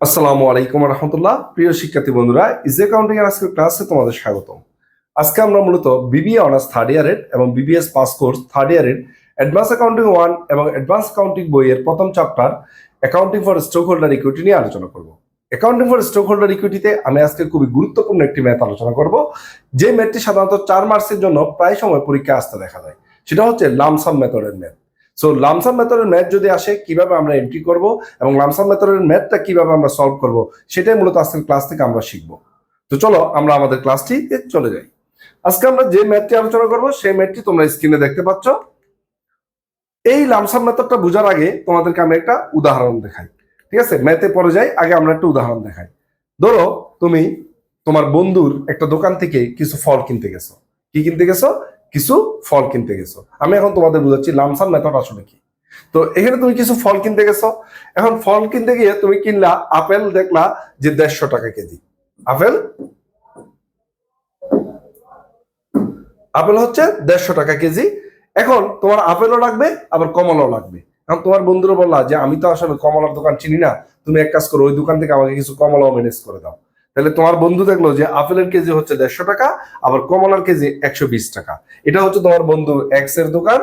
আসসালামু আলাইকুম রহমতুল্লাহ। প্রিয় শিক্ষার্থী বন্ধুরা ইজি অ্যাকাউন্টিং এর আজকের ক্লাসে তোমাদের স্বাগতম। আজকে আমরা মূলত বিবিএ অনার্স থার্ড ইয়ারের এবং বিবিএস পাস কোর্স থার্ড ইয়ারের অ্যাডভান্স অ্যাকাউন্টিং ওয়ান এবং অ্যাডভান্স অ্যাকাউন্টিং বইয়ের প্রথম chapter accounting for stock holder equity নিয়ে আলোচনা করব। অ্যাকাউন্টিং ফর স্টক হোল্ডার ইকুইটিতে আমি আজকে খুবই গুরুত্বপূর্ণ একটি ম্যাথ আলোচনা করব, যে ম্যাথটি সাধারণত চার মার্কসের জন্য প্রায় সময় পরীক্ষায় আসতে দেখা যায়। সেটা হচ্ছে লামসাম মেথডের ম্যাথ সো লামসাম মেথডের ম্যাথ যদি আসে, কীভাবে আমরা এন্ট্রি করব এবং লামসাম মেথডের ম্যাথটা কীভাবে আমরা সলভ করব, সেটাই মূলত আজকের ক্লাস থেকে আমরা শিখব। তো চলো, আমরা আমাদের ক্লাসটি চলে যাই। আজকে আমরা যে ম্যাথটি আলোচনা করব, সেই ম্যাথটি তোমরা স্ক্রিনে দেখতে পাচ্ছ। এই লামসাম মেথডটা বোঝার আগে তোমাদেরকে আমি একটা উদাহরণ দেখাই। ঠিক আছে? ম্যাথে পরে যাই, আগে আমরা একটা উদাহরণ দেখাই। ধরো, তুমি তোমার বন্ধুর একটা দোকান থেকে কিছু ফল কিনতে গেছো। কি কিনতে গেছো? কিছু ফল কিনতে গেছো। আমি এখন তোমাদের বুঝাচ্ছি, লামসাম মেথড আসলে কি? তো এখানে তুমি কিছু ফল কিনতে গেছো। এখন ফল কিনতে গিয়ে তুমি কিনলা আপেল, দেখলা যে দেড়শো টাকা কেজি। আপেল? আপেল হচ্ছে দেড়শো টাকা কেজি। এখন তোমার আপেলও লাগবে, আবার কমলাও লাগবে। এখন তোমার বন্ধুরা বললা যে, আমি তো আসলে কমলার দোকান চিনি না। তুমি এক কাজ করো, ওই দোকান থেকে আমাকে কিছু কমলাও ম্যানেজ করে দাও। তাহলে তোমার বন্ধু দেখল যে আপেলের কেজি হচ্ছে দেড়শো টাকা, আবার কমলার কেজি একশো বিশ টাকা। এটা হচ্ছে তোমার বন্ধু এক্সের দোকান,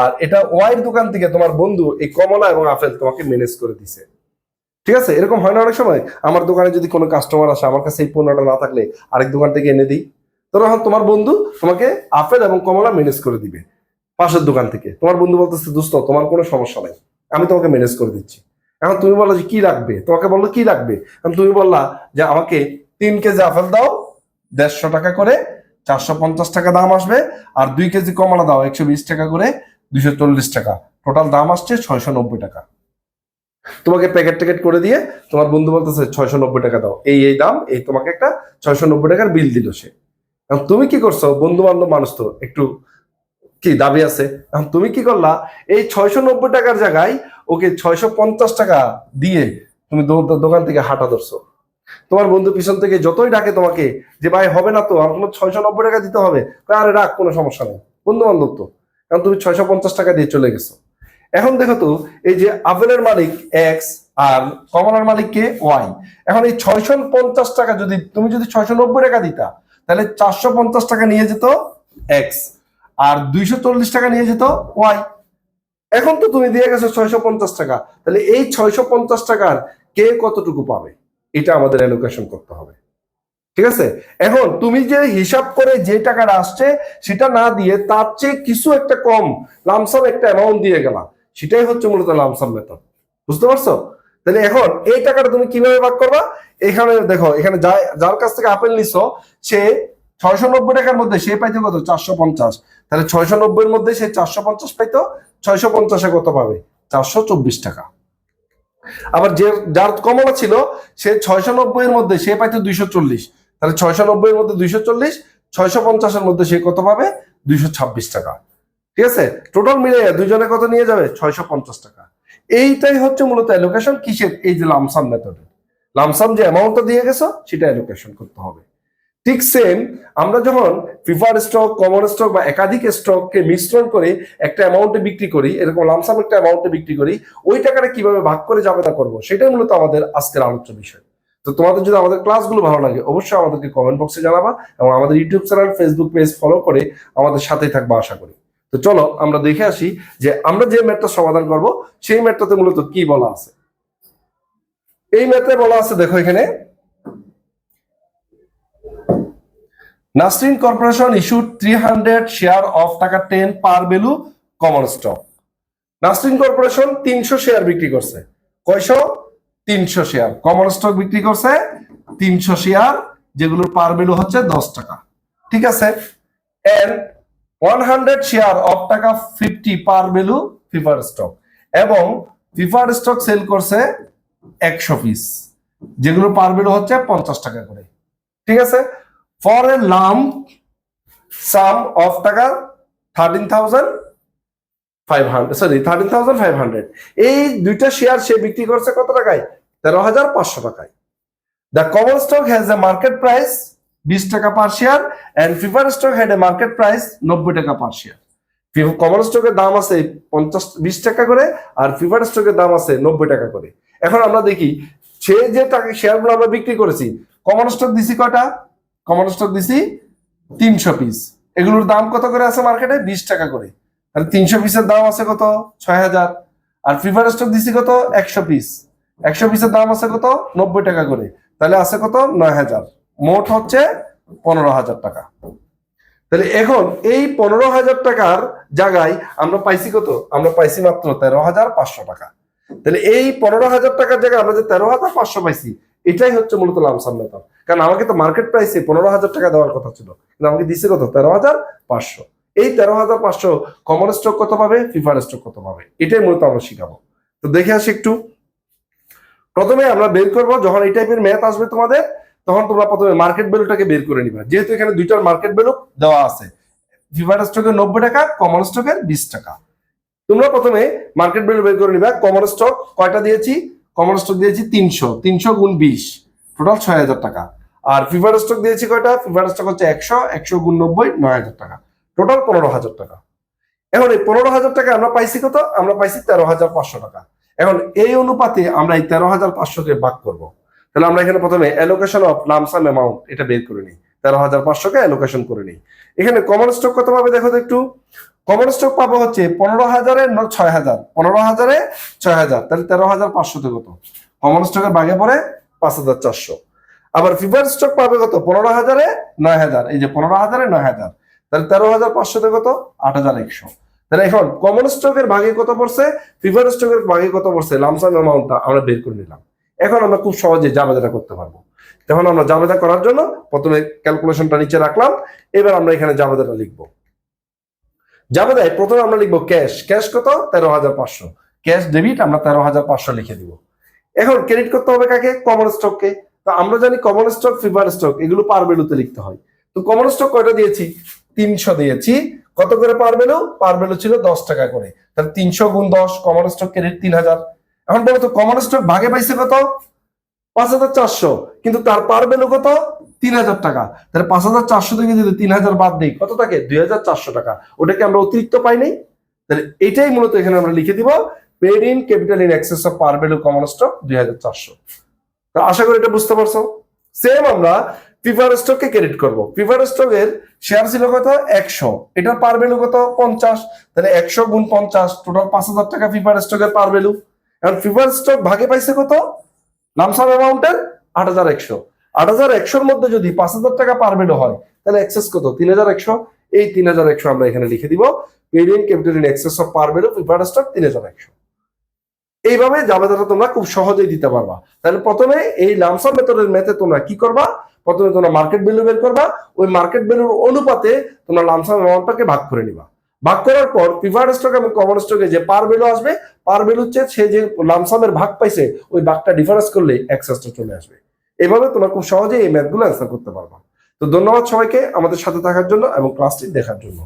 আর এটা ওয়াই এর দোকান থেকে তোমার বন্ধু এই কমলা এবং আপেল তোমাকে ম্যানেজ করে দিছে। ঠিক আছে? এরকম হয় না অনেক সময়? আমার দোকানে যদি কোনো কাস্টমার আসে, আমার কাছে এই পণ্যটা না থাকলে আরেক দোকান থেকে এনে দিই। তখন তোমার বন্ধু তোমাকে আপেল এবং কমলা ম্যানেজ করে দিবে পাশের দোকান থেকে। তোমার বন্ধু বলতেছে, দোস্ত, তোমার কোনো সমস্যা নাই। আমি তোমাকে ম্যানেজ করে দিচ্ছি। এখন তুমি বলল যে কি লাগবে? তোমাকে বলল কি লাগবে? এখন তুমি বললা যে আমাকে তিন কেজি আপেল দাও, দেড়শো টাকা করে, চারশো পঞ্চাশ টাকা দাম আসবে, আর দুই কেজি কমলা দাও, একশো বিশ টাকা করে, দুইশো চল্লিশ টাকা। টোটাল দাম আসছে ছয়শো নব্বই টাকা। তোমাকে প্যাকেট ট্যাকেট করে দিয়ে তোমার বন্ধু বলতেছে, ছয়শো নব্বই টাকা দাও। এই এই দাম, এই তোমাকে একটা ছয়শো নব্বই টাকার বিল দিল সে। তুমি কি করছ? বন্ধু বান্ধব মানুষ তো, একটু কি দাবি আছে? তুমি কি করলা? এই ছয়শো নব্বই টাকার জায়গায় ওকে ছয়শো পঞ্চাশ টাকা দিয়ে তুমি দোকান থেকে হাঁটা ধরছো। তোমার বন্ধু পিছন থেকে যতই ডাকে তোমাকে যে, ভাই, হবে না তো? আমার ছয়শো নব্বই টাকা দিতে হবে? আরে রাখ, কোনো সমস্যা নেই। বন্ধু বান্ধব তো। কারণ তুমি ছয়শো পঞ্চাশ টাকা দিয়ে চলে গেছো। এখন দেখো তো, এই যে আপেলের মালিক এক্স আর কমলার মালিক কে ওয়াই এখন এই ছয়শো পঞ্চাশ টাকা যদি, তুমি যদি ছয়শো নব্বই টাকা দিতা, তাহলে চারশো পঞ্চাশ টাকা নিয়ে যেত এক্স আর দুইশো চল্লিশ টাকা নিয়ে যেত ওয়াই এখন তো তুমি দিয়ে গেছো ছয়শো পঞ্চাশ টাকা। তাহলে এই ছয়শো পঞ্চাশ টাকার কে কতটুকু পাবে? এটা আমাদের অ্যালোকেশন করতে হবে। ঠিক আছে? এখন তুমি যে হিসাব করে যে টাকাটা আসছে, সেটা না দিয়ে তার চেয়ে কিছু একটা কম লামসাম একটা অ্যামাউন্ট দিয়ে গেলা। সেটাই হচ্ছে মূলত লামসাম মেথড বুঝতে পারছ? তাহলে এখন এই টাকাটা তুমি কীভাবে ভাগ করবা? এখানে দেখো, এখানে যার কাছ থেকে আপেল নিছো, সে ছয়শো নব্বই টাকার মধ্যে সে পাইতো কত? চারশো পঞ্চাশ। তাহলে ছয়শো নব্বইয়ের মধ্যে সে চারশো পঞ্চাশ পাইতো, ছয়শো পঞ্চাশে কত পাবে? চারশো চব্বিশ টাকা। আবার যে, যার কমলা ছিল, সে ছয়শো নব্বই এর মধ্যে সে পাইতো দুইশো চল্লিশ। তাহলে ছয়শো নব্বই এর মধ্যে দুইশো চল্লিশ, ছয়শো পঞ্চাশের মধ্যে সে কত পাবে? দুইশো ছাব্বিশ টাকা। ঠিক আছে? টোটাল মিলে দুইজনে কত নিয়ে যাবে? ছয়শো পঞ্চাশ টাকা। এইটাই হচ্ছে মূলত অ্যালোকেশন কিসের? এই যে লামসাম মেথডে লামসাম যে অ্যামাউন্টটা দিয়ে গেছো, সেটা অ্যালোকেশন করতে হবে। ঠিক সেম আমরা যখন প্রিফার স্টক কমন স্টক বা একাধিক স্টককে মিশ্রণ করে একটা অ্যামাউন্টে বিক্রি করি, এরকম লামসাম একটা অ্যামাউন্টে বিক্রি করি, ওই টাকাটা কীভাবে ভাগ করে যাবে তা করব সেটাই মূলত আমাদের আজকের আলোচ্য বিষয়। তো তোমাদের যদি আমাদের ক্লাসগুলো ভালো লাগে, অবশ্যই আমাদেরকে কমেন্ট বক্সে জানাবা এবং আমাদের YouTube channel Facebook page follow করে আমাদের সাথেই থাকবা আশা করি। তো চলো আমরা দেখে আসি যে আমরা যে ম্যাথটা সমাধান করব, সেই ম্যাথটাতে মূলত কি বলা আছে? এই ম্যাথে বলা আছে, দেখো এখানে। Nasrin corporation issued three hundred share of taka ten par value common stock Nasrin corporation তিনশো শেয়ার বিক্রি করছে। কয়শো? তিনশো শেয়ার কমন স্টক বিক্রি করছে তিনশো শেয়ার যেগুলোর পার ভ্যালু হচ্ছে দশ টাকা। ঠিক আছে? And one hundred share of taka fifty par value ফিফার স্টক এবং ফিফার স্টক সেল করছে একশো পিস যেগুলো পার ভ্যালু হচ্ছে পঞ্চাশ টাকা করে। ঠিক আছে? For a lump sum of taka thirteen thousand five hundred sorry thirteen thousand five hundred এই দুইটা শেয়ার সে বিক্রি করছে কত টাকায়? তেরো হাজার পাঁচশো টাকায়। The common stock has a market price বিশ টাকা পার শেয়ার অ্যান্ড ফিফার stock had a market price নব্বই টাকা পার শেয়ার কমন স্টকের দাম আছে পঞ্চাশ, বিশ টাকা করে আর ফিফার স্টকের দাম আছে নব্বই টাকা করে। এখন আমরা দেখি, সে যে টাকা শেয়ারগুলো আমরা বিক্রি করেছি কমন স্টক দিছি কয়টা? কমন স্টক দিছি তিনশো পিস এগুলোর দাম কত করে আছে মার্কেটে বিশ টাকা করে। তাহলে তিনশো পিসের দাম আছে কত? ছয় হাজার। আর প্রিফার স্টক দিছি কত? একশো পিস একশো পিসের দাম আছে কত? নব্বই টাকা করে। তাহলে আছে কত? নয় হাজার। মোট হচ্ছে পনেরো হাজার টাকা। তাহলে এখন এই পনেরো হাজার টাকার জায়গায় আমরা পাইছি কত? আমরা পাইছি মাত্র তেরো হাজার পাঁচশো টাকা। তাহলে এই পনেরো হাজার টাকার জায়গায় আমরা যে তেরো হাজার পাঁচশো পাইছি, এটাই হচ্ছে মূলত লামসাম মেথড কারণ আমাকে তো মার্কেট প্রাইসে পনেরো হাজার টাকা দেওয়ার কথা ছিল। কিন্তু আমাকে দিচ্ছে কত? তেরো হাজার পাঁচশো। এই তেরো হাজার পাঁচশো কমন স্টক কত পাবে? ফিফার স্টক কত পাবে? এটাই মূলত আমরা শিখাবো। তো দেখে আসি একটু। প্রথমে আমরা বের করব, যখন এই টাইপের ম্যাথ আসবে তোমাদের, তখন তোমরা প্রথমে মার্কেট ভ্যালুটাকে বের করে নিবা। যেহেতু এখানে দুইটার মার্কেট ভ্যালু দেওয়া আছে। ফিফার স্টকের নব্বই টাকা কমন স্টকের বিশ টাকা। তোমরা প্রথমে মার্কেট ভ্যালু বের করে নিবা। কমন স্টক কয়টা দিয়েছি? কমন স্টক দিয়েছি তিনশো। তিনশো গুণ বিশ। টোটাল ছয় হাজার টাকা। আর ফিফার স্টক দিয়েছি কয়টা? ফিফার স্টক হচ্ছে একশো একশো গুণ নব্বই, নয় হাজার টাকা। টোটাল পনেরো হাজার টাকা। এখন এই পনেরো হাজার টাকা আমরা পাইছি কত? আমরা পাইছি তেরো হাজার পাঁচশো টাকা। এখন এই অনুপাতে আমরা এই তেরো হাজার পাঁচশোকে ভাগ করব। তাহলে আমরা এখানে প্রথমে অ্যালোকেশন অফ লামসাম অ্যামাউন্ট এটা বের করে নিই। তেরো হাজার পাঁচশোকে অ্যালোকেশন করে নিই। এখানে কমন স্টক কত পাবে দেখো তো একটু। কমন স্টক পাবো হচ্ছে পনেরো হাজারে ছয় হাজার। পনেরো হাজারে ছয় হাজার। তাহলে তেরো হাজার পাঁচশোতে কত? কমন স্টকের ভাগে পড়ে পাঁচ হাজার চারশো। আবার ফিফার স্টক পাবে কত? পনেরো হাজারে নয় হাজার। এই যে পনেরো হাজারে নয় হাজার। তাহলে তেরো হাজার পাঁচশোতে কত? আট হাজার একশো। তাহলে এখন কমন স্টকের ভাগে কত পড়ছে? ফিফার স্টকের ভাগে কত পড়ছে? লামসাম অ্যামাউন্টটা আমরা বের করে নিলাম। এখন আমরা খুব সহজে জাবেদাটা করতে পারব। তখন আমরা জাবেদা করার জন্য প্রথমে ক্যালকুলেশনটা নিচে রাখলাম। এবার আমরা এখানে জাবেদাটা লিখব। জাবেদায় প্রথমে আমরা লিখব ক্যাশ ক্যাশ কত? তেরো হাজার পাঁচশো। ক্যাশ ডেবিট আমরা তেরো হাজার পাঁচশো লিখে দিব। এখন ক্রেডিট করতে হবে কাকে? কমন স্টককে তো আমরা জানি কমন স্টক ফিফার স্টক এগুলো পার ভ্যালুতে লিখতে হয়। তো কমন স্টক কয়টা দিয়েছি? তিনশো দিয়েছি। কত করে পার ভ্যালু পার ছিল দশ টাকা করে। তাহলে তিনশো গুণ দশ কমন স্টক ক্রেডিট তিন হাজার। এখন বলো তো কমন স্টক ভাগে পাইছে কত? পাঁচ হাজার চারশো। কিন্তু তার পার কত? তিন হাজার টাকা। তাহলে পাঁচ হাজার চারশো থেকে যদি তিন হাজার বাদ দিই, কত থাকে? দুই হাজার চারশো টাকা। ওটাকে আমরা অতিরিক্ত পাই নাই। তাহলে এটাই মূলত এখানে আমরা লিখে দিব paid in capital in excess of par value common stock দুই হাজার চারশো। আশা করি এটা বুঝতে পারছ? সেম আমরা ফিফার স্টককে ক্রেডিট করব। ফিফার স্টকের শেয়ার ছিল কত? একশো। এটার পার ভ্যালু কত? পঞ্চাশ। তাহলে একশো গুণ পঞ্চাশ টোটাল পাঁচ হাজার টাকা ফিফার স্টকের পার ভ্যালু এখন ফিফার স্টক ভাগে পাইছে কত? লামসাম অ্যামাউন্টের আট হাজার একশো। আট হাজার একশোর মধ্যে যদি পাঁচ হাজার টাকা পার ভ্যালু হয়, তাহলে এক্সেস কত? তিন হাজার একশো। এই তিন হাজার একশো আমরা এখানে লিখে দিব। Paid in capital in excess of par value ফিফার স্টক তিন হাজার একশো। এইভাবে জাবেদাটা তোমরা খুব সহজেই দিতে পারবা। তাহলে প্রথমে এই লামসাম মেথডের মেথে তোমরা কি করবা? প্রথমে তোমরা মার্কেট ভ্যালু বের করবা, ওই মার্কেট ভ্যালুর অনুপাতে তোমরা লামসাম অ্যামাউন্টটাকে ভাগ করে নিবা। ভাগ করার পর প্রিফার্ড স্টক এবং কমন স্টকে যে পার ভ্যালু আসবে পার ভ্যালু হচ্ছে সে যে লামসামের ভাগ পাইছে, ওই ভাগটা ডিফারেন্স করলে এক্সেসটা চলে আসবে। এভাবে তোমরা খুব সহজেই এই ম্যাথগুলো অ্যান্সার করতে পারবা। তো ধন্যবাদ সবাইকে আমাদের সাথে থাকার জন্য এবং ক্লাসটি দেখার জন্য।